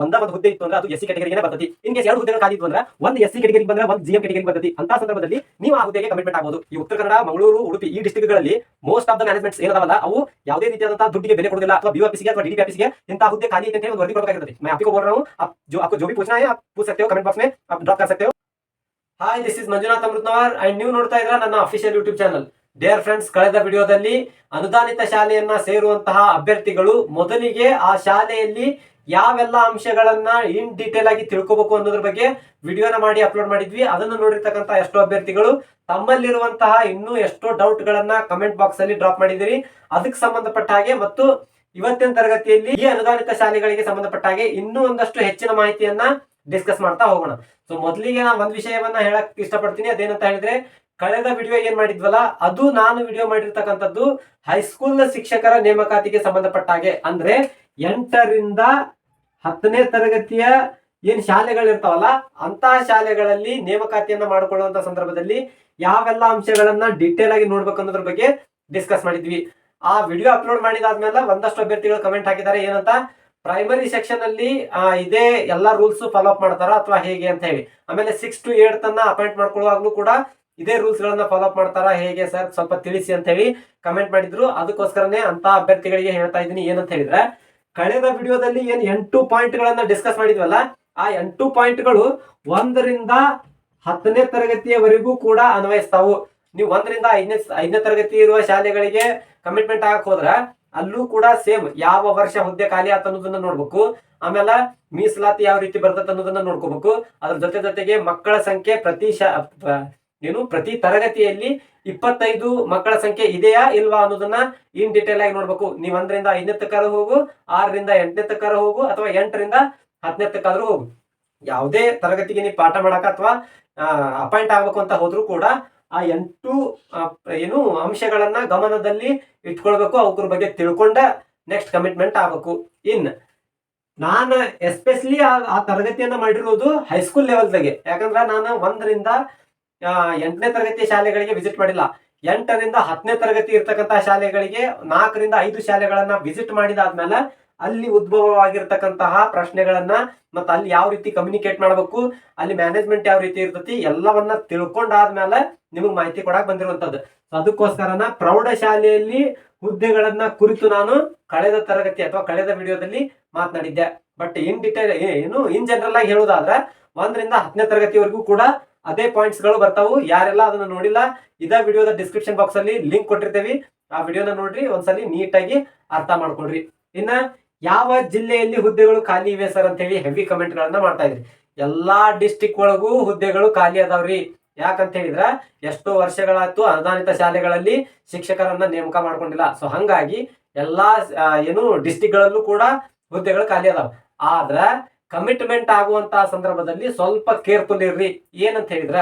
ಒಂದ ಒಂದು ಹುದ್ದೆ ಇತ್ತು ಅಂದ್ರೆ ಅದು ಎಸ್ ಸಿ ಕೆಟಗರಿಗೆ ಬರ್ತದೆ ಇನ್ ಕೇಸ್ ಎರಡು ಹುದ್ದೆಗಳು ಖಾಲಿ ಇತ್ತು ಅಂದ್ರೆ ಒಂದು ಎಸ್ ಸಿ ಕೆಟಗರಿಗೆ ಬಂದ್ರೆ ಒಂದು ಜಿಎಂ ಕೆಟಗರಿಗೆ ಬರ್ತದೆ ಅಂತ ಸಂದರ್ಭದಲ್ಲಿ ನೀವು ಆ ಹುದ್ದೆಗೆ ಕಮಿಟ್ಮೆಂಟ್ ಆಗಬಹುದು ಈ ಉತ್ತರ ಕನ್ನಡ ಮಂಗಳೂರು ಉಡುಪಿ ಈ ಡಿಸ್ಟ್ರಿಕ್ಟ್ಗಳಲ್ಲಿ ಮೋಸ್ಟ್ ಆಫ್ ದ ಮ್ಯಾನೇಜ್ಮೆಂಟ್ಸ್ ಏನದಾವಲ್ಲ ಅವು ಯಾವುದೇ ರೀತಿಯಾದಂತಹ ದುಡ್ಡಿಗೆ ಬೆಲೆ ಕೊಡುದಿಲ್ಲ ಅಥವಾ ಬಿ ಗೆ ಅಥವಾ ಡಿ ಗೆ ಇಂತಹ ಹುದ್ದೆ ಖಾಲಿ ಇದೆ ಅಂತ ಹೇಳಿ ಒಂದು ವರದಿ ಕೊಡಬೇಕಾಗಿರ್ತದೆ मैं आपको बोल रहा हूँ आप जो आपको जो भी पूछना है आप पूछ सकते हो कमेंट बॉक्स में आप ड्रॉप कर सकते हो hi this is Manjunath Amrutanavar and ನೀವು ನೋಡ್ತಾ ಇದ್ರ ನನ್ನ official YouTube channel dear friends ಕಳೆದ ವಿಡಿಯೋದಲ್ಲಿ ಅನುದಾನಿತ ಶಾಲೆಯನ್ನ ಸೇರುವಂತಹ ಅಭ್ಯರ್ಥಿಗಳು ಮೊದಲಿಗೆ ಆ ಶಾಲೆಯಲ್ಲಿ ಯಾವೆಲ್ಲ ಅಂಶಗಳನ್ನ ಇನ್ ಡೀಟೇಲ್ ಆಗಿ ತಿಳ್ಕೋಬೇಕು ಅನ್ನೋದ್ರ ಬಗ್ಗೆ ವಿಡಿಯೋನ ಮಾಡಿ ಅಪ್ಲೋಡ್ ಮಾಡಿದ್ವಿ. ಅದನ್ನು ನೋಡಿರ್ತಕ್ಕಂಥ ಎಷ್ಟೋ ಅಭ್ಯರ್ಥಿಗಳು ತಮ್ಮಲ್ಲಿರುವಂತಹ ಇನ್ನೂ ಎಷ್ಟೋ ಡೌಟ್ ಗಳನ್ನ ಕಮೆಂಟ್ ಬಾಕ್ಸ್ ಅಲ್ಲಿ ಡ್ರಾಪ್ ಮಾಡಿದಿರಿ ಅದಕ್ಕೆ ಸಂಬಂಧಪಟ್ಟ ಹಾಗೆ ಮತ್ತು ಇವತ್ತಿನ ತರಗತಿಯಲ್ಲಿ ಈ ಅನುದಾನಿತ ಶಾಲೆಗಳಿಗೆ ಸಂಬಂಧಪಟ್ಟ ಹಾಗೆ ಇನ್ನೂ ಒಂದಷ್ಟು ಹೆಚ್ಚಿನ ಮಾಹಿತಿಯನ್ನ ಡಿಸ್ಕಸ್ ಮಾಡ್ತಾ ಹೋಗೋಣ. ಸೊ ಮೊದಲಿಗೆ ನಾನು ಒಂದ್ ವಿಷಯವನ್ನ ಹೇಳಕ್ ಇಷ್ಟಪಡ್ತೀನಿ. ಅದೇನಂತ ಹೇಳಿದ್ರೆ, ಕಳೆದ ವಿಡಿಯೋ ಏನ್ ಮಾಡಿದ್ವಲ್ಲ, ಅದು ನಾನು ವಿಡಿಯೋ ಮಾಡಿರ್ತಕ್ಕಂಥದ್ದು ಹೈಸ್ಕೂಲ್ ಶಿಕ್ಷಕರ ನೇಮಕಾತಿಗೆ ಸಂಬಂಧಪಟ್ಟ ಹಾಗೆ. ಅಂದ್ರೆ ಎಂಟರಿಂದ ಹತ್ತನೇ ತರಗತಿಯ ಏನ್ ಶಾಲೆಗಳಿರ್ತಾವಲ್ಲ ಅಂತಹ ಶಾಲೆಗಳಲ್ಲಿ ನೇಮಕಾತಿಯನ್ನ ಮಾಡಿಕೊಳ್ಳುವಂತ ಸಂದರ್ಭದಲ್ಲಿ ಯಾವೆಲ್ಲ ಅಂಶಗಳನ್ನ ಡಿಟೇಲ್ ಆಗಿ ನೋಡ್ಬೇಕು ಅನ್ನೋದ್ರ ಬಗ್ಗೆ ಡಿಸ್ಕಸ್ ಮಾಡಿದ್ವಿ. ಆ ವಿಡಿಯೋ ಅಪ್ಲೋಡ್ ಮಾಡಿದಾದ್ಮೇಲೆ ಒಂದಷ್ಟು ಅಭ್ಯರ್ಥಿಗಳು ಕಮೆಂಟ್ ಹಾಕಿದ್ದಾರೆ, ಏನಂತ? ಪ್ರೈಮರಿ ಸೆಕ್ಷನ್ ಅಲ್ಲಿ ಇದೇ ಎಲ್ಲಾ ರೂಲ್ಸ್ ಫಾಲೋ ಅಪ್ ಮಾಡ್ತಾರ ಅಥವಾ ಹೇಗೆ ಅಂತ ಹೇಳಿ. ಆಮೇಲೆ ಸಿಕ್ಸ್ ಟು ಏಟ್ ತನ್ನ ಅಪಾಯಿಂಟ್ ಮಾಡ್ಕೊಳ್ಳುವಾಗ್ಲೂ ಕೂಡ ಇದೇ ರೂಲ್ಸ್ ಗಳನ್ನ ಫಾಲೋ ಅಪ್ ಮಾಡ್ತಾರ ಹೇಗೆ ಸರ್? ಸ್ವಲ್ಪ ತಿಳಿಸಿ ಅಂತ ಹೇಳಿ ಕಮೆಂಟ್ ಮಾಡಿದ್ರು. ಅದಕ್ಕೋಸ್ಕರನೇ ಅಂತ ಅಭ್ಯರ್ಥಿಗಳಿಗೆ ಹೇಳ್ತಾ ಇದ್ದೀನಿ, ಏನಂತ ಹೇಳಿದ್ರೆ ಕಳೆದ ವಿಡಿಯೋದಲ್ಲಿ ಏನು ಎಂಟು ಪಾಯಿಂಟ್ಗಳನ್ನ ಡಿಸ್ಕಸ್ ಮಾಡಿದ್ವಲ್ಲ, ಆ ಎಂಟು ಪಾಯಿಂಟ್ಗಳು ಒಂದರಿಂದ ಹತ್ತನೇ ತರಗತಿಯವರೆಗೂ ಕೂಡ ಅನ್ವಯಿಸ್ತಾವು. ನೀವು ಒಂದರಿಂದ ಐದನೇ ಐದನೇ ತರಗತಿ ಇರುವ ಶಾಲೆಗಳಿಗೆ ಕಮಿಟ್ಮೆಂಟ್ ಆಗಕ್ ಹೋದ್ರ ಅಲ್ಲೂ ಕೂಡ ಸೇಮ್ ಯಾವ ವರ್ಷ ಹುದ್ದೆ ಖಾಲಿ ಆತ ಅನ್ನೋದನ್ನ ನೋಡ್ಬೇಕು. ಆಮೇಲೆ ಮೀಸಲಾತಿ ಯಾವ ರೀತಿ ಬರ್ತದೆ ಅನ್ನೋದನ್ನ ನೋಡ್ಕೋಬೇಕು. ಅದ್ರ ಜೊತೆ ಜೊತೆಗೆ ಮಕ್ಕಳ ಸಂಖ್ಯೆ ಪ್ರತಿ ಏನು? ಪ್ರತಿ ತರಗತಿಯಲ್ಲಿ ಇಪ್ಪತ್ತೈದು ಮಕ್ಕಳ ಸಂಖ್ಯೆ ಇದೆಯಾ ಇಲ್ವಾ ಅನ್ನೋದನ್ನ ಇನ್ ಡೀಟೇಲ್ ಆಗಿ ನೋಡ್ಬೇಕು. ನೀವ್ ಒಂದರಿಂದ ಐದನೇ ತಕ್ಕಾರ ಹೋಗು, ಆರರಿಂದ ಎಂಟನೇ ತಕ್ಕಾರ ಹೋಗು, ಅಥವಾ ಎಂಟರಿಂದ ಹತ್ತನೇ ತಕ್ಕಾದ್ರೂ ಹೋಗು. ಯಾವುದೇ ತರಗತಿಗೆ ನೀವು ಪಾಠ ಮಾಡಕ ಅಥವಾ ಅಪಾಯಿಂಟ್ ಆಗ್ಬೇಕು ಅಂತ ಹೋದ್ರು ಕೂಡ ಆ ಎಂಟು ಏನು ಅಂಶಗಳನ್ನ ಗಮನದಲ್ಲಿ ಇಟ್ಕೊಳ್ಬೇಕು ಅವ್ರ ಬಗ್ಗೆ ತಿಳ್ಕೊಂಡ ನೆಕ್ಸ್ಟ್ ಕಮಿಟ್ಮೆಂಟ್ ಆಗ್ಬೇಕು. ಇನ್, ನಾನು ಎಸ್ಪೆಷಲಿ ಆ ತರಗತಿಯನ್ನ ಮಾಡಿರೋದು ಹೈಸ್ಕೂಲ್ ಲೆವೆಲ್ದಾಗೆ ಯಾಕಂದ್ರೆ ನಾನು ಒಂದರಿಂದ ಎಂಟನೇ ತರಗತಿ ಶಾಲೆಗಳಿಗೆ ವಿಸಿಟ್ ಮಾಡಿಲ್ಲ. ಎಂಟರಿಂದ ಹತ್ತನೇ ತರಗತಿ ಇರ್ತಕ್ಕಂತಹ ಶಾಲೆಗಳಿಗೆ ನಾಲ್ಕರಿಂದ ಐದು ಶಾಲೆಗಳನ್ನ ವಿಸಿಟ್ ಮಾಡಿದಾದ್ಮೇಲೆ ಅಲ್ಲಿ ಉದ್ಭವವಾಗಿರ್ತಕ್ಕಂತಹ ಪ್ರಶ್ನೆಗಳನ್ನ ಮತ್ತೆ ಅಲ್ಲಿ ಯಾವ ರೀತಿ ಕಮ್ಯುನಿಕೇಟ್ ಮಾಡಬೇಕು, ಅಲ್ಲಿ ಮ್ಯಾನೇಜ್ಮೆಂಟ್ ಯಾವ ರೀತಿ ಇರ್ತತಿ ಎಲ್ಲವನ್ನ ತಿಳ್ಕೊಂಡಾದ್ಮೇಲೆ ನಿಮಗೆ ಮಾಹಿತಿ ಕೊಡಕ್ ಬಂದಿರುವಂತದ್ದು. ಅದಕ್ಕೋಸ್ಕರನ ಪ್ರೌಢಶಾಲೆಯಲ್ಲಿ ಹುದ್ದೆಗಳನ್ನ ಕುರಿತು ನಾನು ಕಳೆದ ತರಗತಿ ಅಥವಾ ಕಳೆದ ವಿಡಿಯೋದಲ್ಲಿ ಮಾತನಾಡಿದ್ದೆ. ಬಟ್ ಇನ್ ಡಿಟೇಲ್ ಏನು ಇನ್ ಜನರಲ್ ಆಗಿ ಹೇಳುವುದಾದ್ರೆ ಒಂದರಿಂದ ಹತ್ತನೇ ತರಗತಿವರೆಗೂ ಕೂಡ ಅದೇ ಪಾಯಿಂಟ್ಸ್ಗಳು ಬರ್ತಾವು. ಯಾರೆಲ್ಲ ಅದನ್ನ ನೋಡಿಲ್ಲ, ಇದ ವಿಡಿಯೋದ ಡಿಸ್ಕ್ರಿಪ್ಷನ್ ಬಾಕ್ಸ್ ಅಲ್ಲಿ ಲಿಂಕ್ ಕೊಟ್ಟಿರ್ತೇವಿ. ಆ ವಿಡಿಯೋನ ನೋಡ್ರಿ, ಒಂದ್ಸಲಿ ನೀಟಾಗಿ ಅರ್ಥ ಮಾಡ್ಕೊಳ್ರಿ. ಇನ್ನ ಯಾವ ಜಿಲ್ಲೆಯಲ್ಲಿ ಹುದ್ದೆಗಳು ಖಾಲಿ ಇವೆ ಸರ್ ಅಂತ ಹೇಳಿ ಹೆವಿ ಕಮೆಂಟ್ ಗಳನ್ನ ಮಾಡ್ತಾ ಇದ್ರಿ. ಎಲ್ಲಾ ಡಿಸ್ಟಿಕ್ ಒಳಗೂ ಹುದ್ದೆಗಳು ಖಾಲಿ ಅದಾವ್ರಿ ಯಾಕಂತ ಹೇಳಿದ್ರ, ಎಷ್ಟೋ ವರ್ಷಗಳಾಯ್ತು ಅನುದಾನಿತ ಶಾಲೆಗಳಲ್ಲಿ ಶಿಕ್ಷಕರನ್ನ ನೇಮಕ ಮಾಡ್ಕೊಂಡಿಲ್ಲ. ಸೊ ಹಂಗಾಗಿ ಎಲ್ಲಾ ಏನು ಡಿಸ್ಟಿಕ್ ಗಳಲ್ಲೂ ಕೂಡ ಹುದ್ದೆಗಳು ಖಾಲಿ ಅದಾವ. ಆದ್ರ ಕಮಿಟ್ಮೆಂಟ್ ಆಗುವಂತಹ ಸಂದರ್ಭದಲ್ಲಿ ಸ್ವಲ್ಪ ಕೇರ್ಫುಲ್ ಇರ್ರಿ. ಏನಂತ ಹೇಳಿದ್ರ?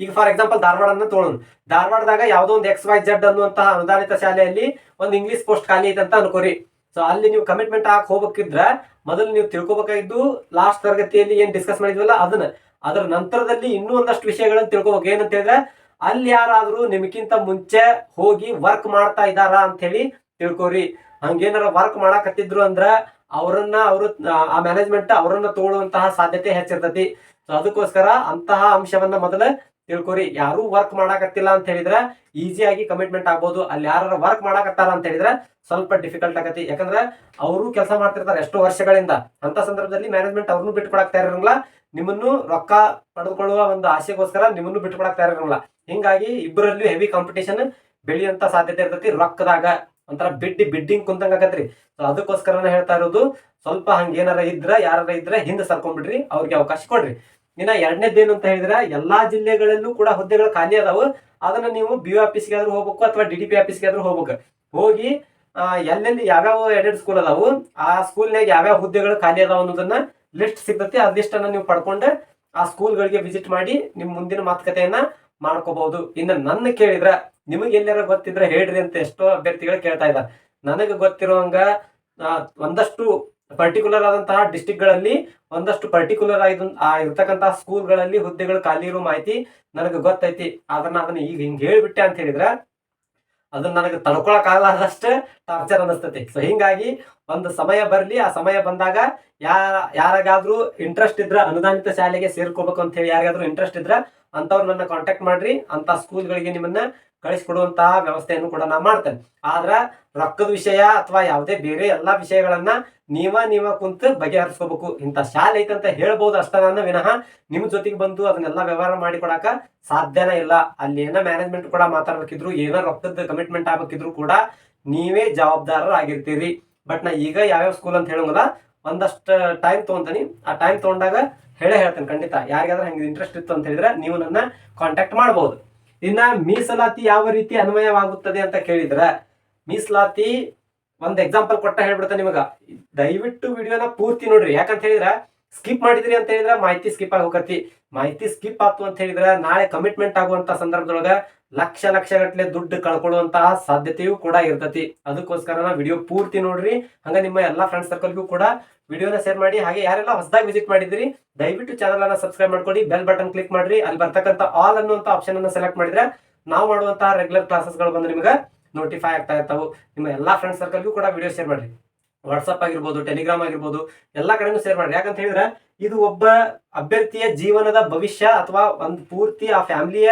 ಈಗ ಫಾರ್ ಎಕ್ಸಾಂಪಲ್ ಧಾರವಾಡನ್ನ ತಗೊಳ್ಳೋಣ ಧಾರವಾಡದಾಗ ಯಾವುದೋ ಒಂದು ಎಕ್ಸ್ ವೈ ಜೆಡ್ ಅನ್ನುವಂತಹ ಅನುದಾನಿತ ಶಾಲೆಯಲ್ಲಿ ಒಂದು ಇಂಗ್ಲಿಷ್ ಪೋಸ್ಟ್ ಖಾಲಿ ಐತೆ ಅಂತ ಅನ್ಕೋರಿ. ಸೊ ಅಲ್ಲಿ ನೀವು ಕಮಿಟ್ಮೆಂಟ್ ಹಾಕಿ ಹೋಗ್ಬೇಕಿದ್ರ ಮೊದಲು ನೀವು ತಿಳ್ಕೊಬೇಕಾಗಿದ್ದು ಲಾಸ್ಟ್ ತರಗತಿಯಲ್ಲಿ ಏನ್ ಡಿಸ್ಕಸ್ ಮಾಡಿದ್ವಲ್ಲ ಅದನ್ನ. ಅದರ ನಂತರದಲ್ಲಿ ಇನ್ನೂ ಒಂದಷ್ಟು ವಿಷಯಗಳನ್ನು ತಿಳ್ಕೊಬೇಕು. ಏನಂತ ಹೇಳಿದ್ರೆ? ಅಲ್ಲಿ ಯಾರಾದ್ರೂ ನಿಮ್ಗಿಂತ ಮುಂಚೆ ಹೋಗಿ ವರ್ಕ್ ಮಾಡ್ತಾ ಇದಾರ ಅಂತ ಹೇಳಿ ತಿಳ್ಕೊರಿ. ಹಂಗೇನಾರ ವರ್ಕ್ ಮಾಡಾಕತ್ತಿದ್ರು ಅಂದ್ರ ಅವರನ್ನ ಅವರು, ಆ ಮ್ಯಾನೇಜ್ಮೆಂಟ್ ಅವರನ್ನ ತಗೊಳ್ಳುವಂತಹ ಸಾಧ್ಯತೆ ಹೆಚ್ಚಿರ್ತತಿ. ಸೊ ಅದಕ್ಕೋಸ್ಕರ ಅಂತಹ ಅಂಶವನ್ನ ಮೊದಲ ತಿಳ್ಕೊರಿ. ಯಾರು ವರ್ಕ್ ಮಾಡಾಕತ್ತಿಲ್ಲ ಅಂತ ಹೇಳಿದ್ರೆ ಈಸಿಯಾಗಿ ಕಮಿಟ್ಮೆಂಟ್ ಆಗ್ಬೋದು. ಅಲ್ಲಿ ಯಾರು ವರ್ಕ್ ಮಾಡಾಕತ್ತಾರ ಅಂತ ಹೇಳಿದ್ರೆ ಸ್ವಲ್ಪ ಡಿಫಿಕಲ್ಟ್ ಆಗತಿ ಯಾಕಂದ್ರೆ ಅವರು ಕೆಲಸ ಮಾಡ್ತಿರ್ತಾರೆ ಎಷ್ಟೋ ವರ್ಷಗಳಿಂದ. ಅಂತ ಸಂದರ್ಭದಲ್ಲಿ ಮ್ಯಾನೇಜ್ಮೆಂಟ್ ಅವ್ರನ್ನು ಬಿಟ್ಕೊಡಕ್ತಾ ತಯಾರಿರಂಗಿಲ್ಲ ನಿಮ್ಮನ್ನು ರೊಕ್ಕ ಪಡೆದುಕೊಳ್ಳುವ ಒಂದು ಆಸೆಗೋಸ್ಕರ ನಿಮ್ಮನ್ನು ಬಿಟ್ಕೊಡಕ್ತಾ ತಯಾರಿರಂಗಿಲ್ಲ ಹಿಂಗಾಗಿ ಇಬ್ಬರಲ್ಲೂ ಹೆವಿ ಕಾಂಪಿಟೇಷನ್ ಬೆಳೆಯುವಂತ ಸಾಧ್ಯತೆ ಇರ್ತೈತಿ ರೊಕ್ಕದಾಗ. ಒಂಥರ ಬಿಡ್ಡಿ ಬಿಡ್ಡಿಂಗ್ ಕುಂತಂಗ ಆಗತ್ರಿ. ಸೊ ಅದಕ್ಕೋಸ್ಕರನೇ ಹೇಳ್ತಾ ಇರೋದು, ಸ್ವಲ್ಪ ಹಂಗೇನಾರ ಇದ್ರ ಯಾರ ಇದ್ರೆ ಹಿಂದೆ ಸರ್ಕೊಂಡ್ಬಿಡ್ರಿ, ಅವ್ರಿಗೆ ಅವಕಾಶ ಕೊಡ್ರಿ. ಇನ್ನ ಎರಡನೇದೇನು ಅಂತ ಹೇಳಿದ್ರೆ, ಎಲ್ಲಾ ಜಿಲ್ಲೆಗಳಲ್ಲೂ ಕೂಡ ಹುದ್ದೆಗಳು ಖಾಲಿ ಅದಾವು. ಅದನ್ನ ನೀವು ಬಿ ಆಫೀಸ್ಗೆ ಆದ್ರೂ ಹೋಗ್ಬೇಕು ಅಥವಾ ಡಿ ಡಿ ಪಿ ಆಫೀಸ್ಗೆ ಆದ್ರೂ ಹೋಗ್ಬೇಕು. ಹೋಗಿ ಎಲ್ಲೆಲ್ಲಿ ಯಾವ್ಯಾವ ಎಡೆಡ್ ಸ್ಕೂಲ್ ಅದಾವು, ಆ ಸ್ಕೂಲ್ನಾಗ ಯಾವ್ಯಾವ ಹುದ್ದೆಗಳು ಖಾಲಿ ಅದಾವ ಅನ್ನೋದನ್ನ ಲಿಸ್ಟ್ ಸಿಗ್ತತಿ. ಆ ಲಿಸ್ಟ್ ಅನ್ನ ನೀವು ಪಡ್ಕೊಂಡು ಆ ಸ್ಕೂಲ್ಗಳಿಗೆ ವಿಸಿಟ್ ಮಾಡಿ ನಿಮ್ಮ ಮುಂದಿನ ಮಾತುಕತೆಯನ್ನ ಮಾಡ್ಕೋಬಹುದು. ಇನ್ನು ನನ್ನ ಕೇಳಿದ್ರ ನಿಮಗೆ ಎಲ್ಲಾರ ಗೊತ್ತಿದ್ರೆ ಹೇಳ್ರಿ ಅಂತ ಎಷ್ಟೋ ಅಭ್ಯರ್ಥಿಗಳು ಕೇಳ್ತಾ ಇದ್ದಾರೆ. ನನಗೆ ಗೊತ್ತಿರೋಂಗ ಒಂದಷ್ಟು ಪರ್ಟಿಕ್ಯುಲರ್ ಆದಂತಹ ಡಿಸ್ಟಿಕ್ಗಳಲ್ಲಿ ಒಂದಷ್ಟು ಪರ್ಟಿಕ್ಯುಲರ್ ಆಗಿ ಇರ್ತಕ್ಕಂತಹ ಸ್ಕೂಲ್ಗಳಲ್ಲಿ ಹುದ್ದೆಗಳು ಖಾಲಿ ಇರೋ ಮಾಹಿತಿ ನನಗೆ ಗೊತ್ತೈತಿ. ಅದನ್ನ ಅದನ್ನ ಈಗ ಹಿಂಗ್ ಹೇಳ್ಬಿಟ್ಟೆ ಅಂತ ಹೇಳಿದ್ರ ಅದನ್ನ ನನಗೆ ತಡ್ಕೊಳಕ್ ಆಗಲಾರ್ದಷ್ಟು ಟಾರ್ಚರ್ ಅನಿಸ್ತತಿ ಸೊ ಹಿಂಗಾಗಿ ಒಂದು ಸಮಯ ಬರಲಿ, ಆ ಸಮಯ ಬಂದಾಗ ಯಾರ, ಯಾರಿಗಾದ್ರೂ ಇಂಟ್ರೆಸ್ಟ್ ಇದ್ರ ಅನುದಾನಿತ ಶಾಲೆಗೆ ಸೇರ್ಕೋಬೇಕು ಅಂತ ಹೇಳಿ ಯಾರಿಗಾದ್ರೂ ಇಂಟ್ರೆಸ್ಟ್ ಇದ್ರ ಅಂತವ್ರು ನನ್ನ ಕಾಂಟ್ಯಾಕ್ಟ್ ಮಾಡ್ರಿ, ಅಂತ ಸ್ಕೂಲ್ಗಳಿಗೆ ನಿಮ್ಮನ್ನ ಕಳಿಸ್ಕೊಡುವಂತಹ ವ್ಯವಸ್ಥೆಯನ್ನು ಕೂಡ ನಾ ಮಾಡ್ತೇನೆ. ಆದ್ರ ರೊಕ್ಕದ ವಿಷಯ ಅಥವಾ ಯಾವುದೇ ಬೇರೆ ಎಲ್ಲಾ ವಿಷಯಗಳನ್ನ ನೀವ ನೀವ ಕುಂತು ಬಗೆಹರಿಸ್ಕೋಬೇಕು. ಇಂಥ ಶಾಲೆ ಐತಂತ ಹೇಳ್ಬೋದು ಅಷ್ಟ ನನ್ನ ವಿನಃ. ನಿಮ್ ಜೊತೆಗೆ ಬಂದು ಅದನ್ನೆಲ್ಲ ವ್ಯವಹಾರ ಮಾಡಿಕೊಡಕ ಸಾಧ್ಯನೇ ಇಲ್ಲ. ಅಲ್ಲಿ ಏನ ಮ್ಯಾನೇಜ್ಮೆಂಟ್ ಕೂಡ ಮಾತಾಡ್ಬೇಕಿದ್ರು, ಏನ ರೊಕ್ಕದ ಕಮಿಟ್ಮೆಂಟ್ ಆಗ್ಬೇಕಿದ್ರು ಕೂಡ ನೀವೇ ಜವಾಬ್ದಾರರಾಗಿರ್ತೀರಿ ಬಟ್ ನಾ ಈಗ ಯಾವ್ಯಾವ ಸ್ಕೂಲ್ ಅಂತ ಹೇಳಂಗಲ್ಲ, ಒಂದಷ್ಟು ಟೈಮ್ ತೊಗೊಂತೀನಿ. ಆ ಟೈಮ್ ತಗೊಂಡಾಗ ಹೇಳೇ ಹೇಳ್ತೇನೆ, ಖಂಡಿತ. ಯಾರಿಗಾದ್ರೂ ಹಂಗೆ ಇಂಟ್ರೆಸ್ಟ್ ಇತ್ತು ಅಂತ ಹೇಳಿದ್ರೆ ನೀವು ನನ್ನ ಕಾಂಟ್ಯಾಕ್ಟ್ ಮಾಡಬಹುದು ಇನ್ನ ಮೀಸಲಾತಿ ಯಾವ ರೀತಿ ಅನ್ವಯವಾಗುತ್ತದೆ ಅಂತ ಕೇಳಿದ್ರೆ, ಮೀಸಲಾತಿ ಒಂದು ಎಕ್ಸಾಂಪಲ್ ಕೊಟ್ಟ ಹೇಳ್ಬಿಡ್ತೇನೆ ನಿಮಗ. ದಯವಿಟ್ಟು ವಿಡಿಯೋನ ಪೂರ್ತಿ ನೋಡ್ರಿ. ಯಾಕಂತ ಹೇಳಿದ್ರೆ ಸ್ಕಿಪ್ ಮಾಡಿದ್ರಿ ಅಂತ ಹೇಳಿದ್ರೆ ಮಾಹಿತಿ ಸ್ಕಿಪ್ ಆಗಿ ಹೋಗತಿ ಮಾಹಿತಿ ಸ್ಕಿಪ್ ಆಯ್ತು ಅಂತ ಹೇಳಿದ್ರೆ ನಾಳೆ ಕಮಿಟ್ಮೆಂಟ್ ಆಗುವಂತ ಸಂದರ್ಭದೊಳಗ ಲಕ್ಷ ಲಕ್ಷ ಗಟ್ಟಲೆ ದುಡ್ಡು ಕಳ್ಕೊಳ್ಳುವಂತಹ ಸಾಧ್ಯತೆಯೂ ಕೂಡ ಇರ್ತತಿ. ಅದಕ್ಕೋಸ್ಕರ ವಿಡಿಯೋ ಪೂರ್ತಿ ನೋಡ್ರಿ. ಹಂಗ ನಿಮ್ಮ ಎಲ್ಲಾ ಫ್ರೆಂಡ್ಸ್ ಸರ್ಕಲ್ಗೂ ಕೂಡ ವಿಡಿಯೋನ ಶೇರ್ ಮಾಡಿ. ಹಾಗೆ ಯಾರೆಲ್ಲ ಹೊಸದಾಗಿ ವಿಸಿಟ್ ಮಾಡಿದ್ರಿ ದಯವಿಟ್ಟು ಚಾನಲ್ ಅನ್ನ ಸಬ್ಸ್ಕ್ರೈಬ್ ಮಾಡ್ಕೊಳ್ಳಿ ಬೆಲ್ ಬಟನ್ ಕ್ಲಿಕ್ ಮಾಡ್ರಿ. ಅಲ್ಲಿ ಬರ್ತಕ್ಕಂಥ ಆಲ್ ಅನ್ನುವಂತ ಆಪ್ಷನ್ ಅನ್ನ ಸೆಲೆಕ್ಟ್ ಮಾಡಿದ್ರೆ ನಾವು ಮಾಡುವಂತಹ ರೆಗ್ಯುಲರ್ ಕ್ಲಾಸಸ್ಗಳು ಬಂದು ನಿಮಗೆ ನೋಟಿಫೈ ಆಗ್ತಾ ಇರ್ತಾವೆ. ನಿಮ್ಮ ಎಲ್ಲಾ ಫ್ರೆಂಡ್ ಸರ್ಕಲ್ಗೂ ಕೂಡ ವಿಡಿಯೋ ಶೇರ್ ಮಾಡ್ರಿ. ವಾಟ್ಸಪ್ ಆಗಿರ್ಬೋದು ಟೆಲಿಗ್ರಾಮ್ ಆಗಿರ್ಬೋದು, ಎಲ್ಲಾ ಕಡೆನೂ ಶೇರ್ ಮಾಡ್ರಿ. ಯಾಕಂತ ಹೇಳಿದ್ರೆ ಇದು ಒಬ್ಬ ಅಭ್ಯರ್ಥಿಯ ಜೀವನದ ಭವಿಷ್ಯ ಅಥವಾ ಒಂದು ಪೂರ್ತಿ ಆ ಫ್ಯಾಮಿಲಿಯ